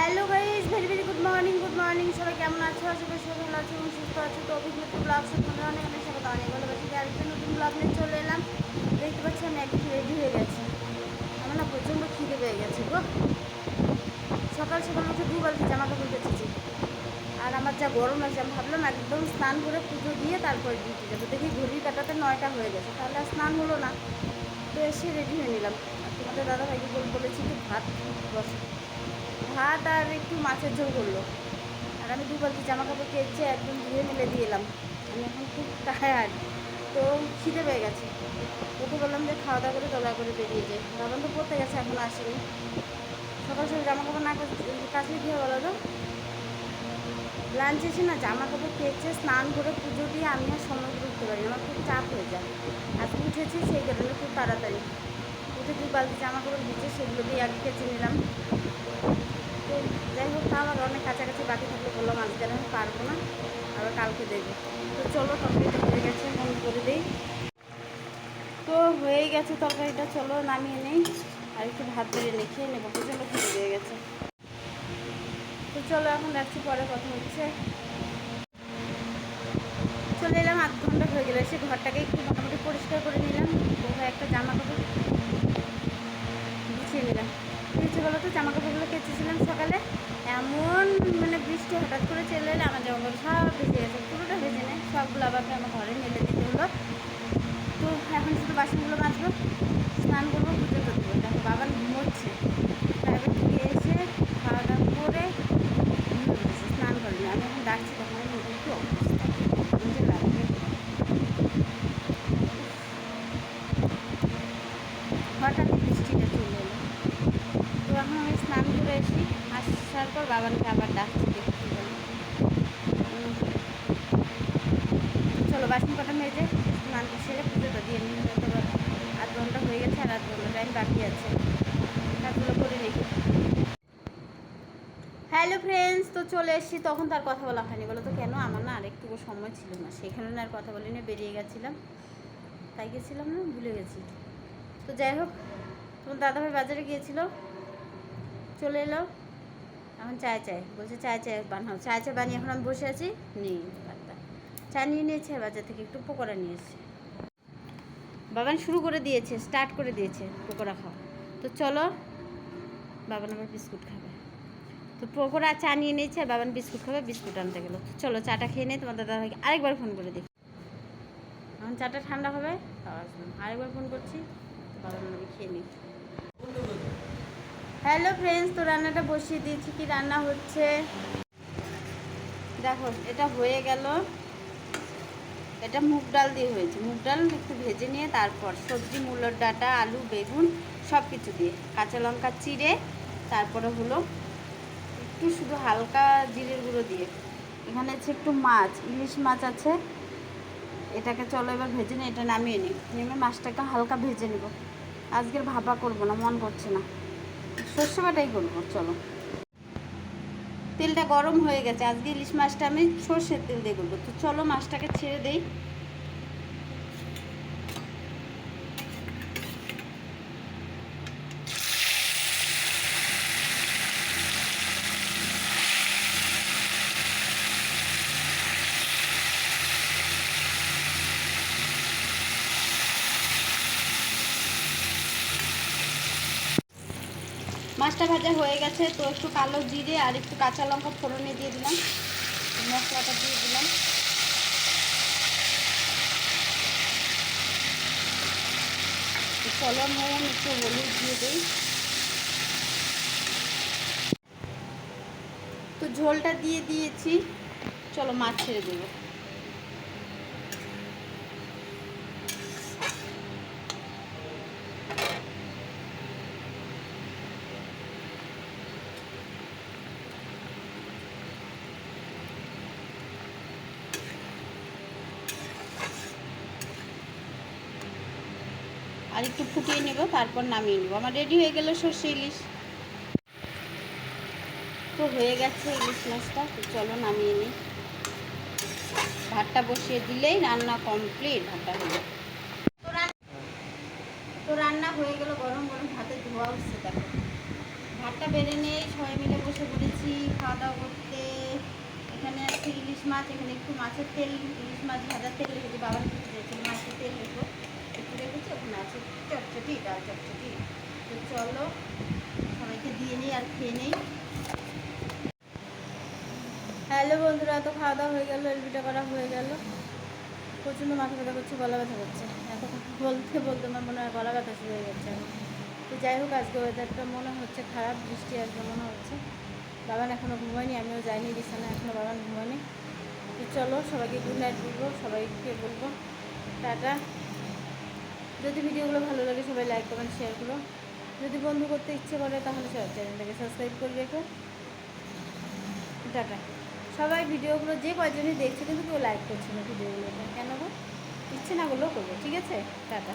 Hello guys very very good morning good morning সবাই কেমন আছো? আশা সবাই ভালো আছো এবং সুস্থ আছো। তো অভিজ্ঞতা ব্লগ তোমাদের অনেক অনেক স্বাগত, অনেক ভালোবাসি। আরেকটা নতুন ব্লগ নিয়ে চলে এলাম। দেখতে পাচ্ছি আমি একদম রেডি হয়ে গেছি। আমার না প্রচণ্ড খিদে পেয়ে গেছে গো। সকাল সকাল উঠে দু বালতি জামা কাপড় কেচেছি আর আমার যা গরম লাগছে, আমি ভাবলাম একদম স্নান করে পুজো দিয়ে তারপরে ডিউটি যাব। দেখি ঘড়ির কাটাতে নয়টা হয়ে গেছে, তাহলে আর স্নান হলো না। তো এসে রেডি হয়ে নিলাম। আর তোমাদের দাদা ভাইকে বল, বলেছি একটু ভাত বসে। ভাত আর একটু মাছের ঝোল করল। আর আমি দু বালতি জামা কাপড় কেচে একদম ধুয়ে মেলে দিয়ে এলাম। আমি এখন খুব টায়ার্ড তো খিদে পেয়ে গেছে। ওকে বললাম যে খাওয়া দাওয়া করে দলা করে বেরিয়ে যাই। বাবান তো পড়তে গেছে, এখন আসেনি সকাল সকাল জামা কাপড় না কাচলে কী হবে বলো তো? লাঞ্চ এসে না জামা কাপড় কেচে স্নান করে পুজো দিয়ে আমি আর সময় করে উঠতে পারি আমার খুব চাপ হয়ে যায়। আজকে উঠেছি, সেই কারণে খুব তাড়াতাড়ি। উঠে দুই বালতি জামা কাপড় ভিজে সেগুলো দিয়ে আগে কেচে নিলাম। তো যাই হোক তা আমার অনেক কাছাকাছি বাকি থাকলে বললাম, আজকে আমি পারব না, আবার কালকে দেবো। তো চলো, তরকারিটা হয়ে গেছে মন করে দিই। তো হয়ে গেছে তরকারিটা, চলো নামিয়ে নেই। আর একটু ভাত বেড়ে নিয়ে খেয়ে নেব প্রচণ্ড খেয়ে দিয়ে গেছে। তো চলো, এখন রাখছি পরে কথা হচ্ছে। চলে এলাম, আধ ঘণ্টা হয়ে গেলো সে ঘরটাকে একটু মোটামুটি পরিষ্কার করে নিলাম। একটা জামা কাপড় গুছিয়ে নিলাম। কী হচ্ছে বলো তো জামা কাপড়গুলো কেচেছিলাম সকালে। এমন মানে বৃষ্টি হঠাৎ করে চলে এলে আমার জামাগুলো সব ভেজে গেছে, পুরোটা ভেজে নেয় সবগুলো আবার আমার ঘরে মেলে দিতে হলো। তো এখন শুধু বাসনগুলো মাজবো, স্নান করব, পুজো করব। দেখো বাবা ঘুমোচ্ছে প্রাইভেট থেকে এসে খাওয়া দাওয়া করে ঘুমিয়ে পড়েছে, স্নান করেনি আমি এখন ডাকছি তখন আমি বলি, কি অবস্থা আমার যে লাগবে হঠাৎ বৃষ্টিটা চলে এলো তো এখন আমি স্নান করে এসি আসার আবার ডাকছি দেখি কি বলে। চলো বাসন কটা মেজে স্নান সেরে পুজোটা দিয়ে বা আধ ঘণ্টা হয়ে গেছে আর আধ ঘণ্টা টাইম বাকি আছে। কাজগুলো করে রেখে হ্যালো ফ্রেন্ডস তো চলে এসেছি। তখন তার কথা বলা হয়নি। বলো তো কেন? আমার না আরেকটুকু সময় ছিল না। সেখানে না আর কথা বলিনি, বেরিয়ে গেছিলাম। তাই গেছিলাম না, ভুলে গেছি। তো যাই হোক, তোমার দাদাভাই বাজারে গিয়েছিল। চলে এলো। এখন চায় চায়, বলছে চায় চায় বানাও। চায় চায় বানিয়ে এখন আমি বসে আছি, নেই চা নিয়ে নিয়েছে, বাজার থেকে একটু পকোড়া নিয়েছে বাবান শুরু করে দিয়েছে স্টার্ট করে দিয়েছে পকোড়া খাওয়া। তো চলো বাবান আবার বিস্কুট খাবে। তো পকোড়া, চা নিয়ে নিয়েছে আর বাবান বিস্কুট খাবে, বিস্কুট আনতে গেলো। তো চলো, চাটা খেয়ে নিয়ে তোমার দাদা ভাইকে আরেকবার ফোন করে দেখি। এখন চাটা ঠান্ডা হবে। আরেকবার ফোন করছি, তো বাবান খেয়ে নিই। হ্যালো ফ্রেন্ডস তো রান্নাটা বসিয়ে দিয়েছি, কি রান্না হচ্ছে? দেখো, এটা হয়ে গেল। এটা মুগ ডাল দিয়ে হয়েছে। মুগ ডাল একটু ভেজে নিয়ে তারপর সবজি, মূলোর ডাঁটা, আলু, বেগুন সব কিছু দিয়ে, কাঁচা লঙ্কা চিড়ে, তারপরে হলো একটু শুধু হালকা জিরের গুঁড়ো দিয়ে। এখানে আছে একটু মাছ, ইলিশ মাছ আছে। এটাকে চলো এবার ভেজে নিই, এটা নামিয়ে নিই। নেমে মাছটাকে হালকা ভেজে নেব। আজকের ভাপা করব না, মন করছে না। সর্ষে বাটাই করব, চলো। তেলটা গরম হয়ে গেছে, আজকে ইলিশ মাছটা আমি সর্ষের তেল দিয়ে করব। তো চলো মাছটাকে ছেড়ে দেই। মাছটা ভাজা হয়ে গেছে, তো একটু কালো জিরে আর একটু কাঁচা লঙ্কা ফোড়নে দিয়ে দিলাম। মশলাটা দিয়ে দিলাম। চলো নুন একটু হলুদ দিয়ে দিই। তো ঝোলটা দিয়ে দিয়েছি। চলো মাছ ছেড়ে দেবো। আর একটু ফুটিয়ে নেব, তারপর নামিয়ে নেব। আমার রেডি হয়ে গেল সর্ষে ইলিশ। তো হয়ে গেছে ইলিশ মাছটা, তো চলো নামিয়ে নিই। ভাতটা বসিয়ে দিলেই রান্না কমপ্লিট ভাতটা হয়ে তো রান্না হয়ে গেল গরম গরম, ভাতে ধোয়া উঠছে, দেখো। ভাতটা বেড়ে নিয়ে সবাই মিলে বসে পড়েছি, খাওয়া দাওয়া করতে। এখানে আছে ইলিশ মাছ, এখানে একটু মাছের তেল, ইলিশ মাছ, ভাজার তেল রেখেছি বাবার মাছের তেল রেখো আছে চটচটি ডাল চটচটি তো চলো সবাইকে দিয়ে নিই আর খেয়ে নিই হ্যালো বন্ধুরা, তো খাওয়া দাওয়া হয়ে গেল, এলবিটা করা হয়ে গেল। প্রচণ্ড মাথা ব্যথা করছে, গলা ব্যথা করছে। এত বলতে বলতে আমার মনে হয় গলা ব্যথা শুরু হয়ে যাচ্ছে তো যাই হোক, আজকে ওয়েদারটা মনে হচ্ছে খারাপ, বৃষ্টি আসবে মনে হচ্ছে। বাগান এখনও ঘুমায়নি, আমিও যাইনি বিছানা এখনও বাগান ঘুমায়নি। তো চলো, সবাইকে গুড নাইট বলব, সবাইকে বলব। টাটা। যদি ভিডিওগুলো ভালো লাগে, সবাই লাইক কমেন্ট শেয়ার করো। যদি বন্ধু করতে ইচ্ছে করে, তাহলে সব চ্যানেলটাকে সাবস্ক্রাইব করে রেখো। টাটা। সবাই ভিডিওগুলো যে কয়জনই দেখছে, কিন্তু কেউ লাইক করছে না ভিডিওগুলোতে। কেন গো? ইচ্ছে না করলেও করবে, ঠিক আছে? টাটা।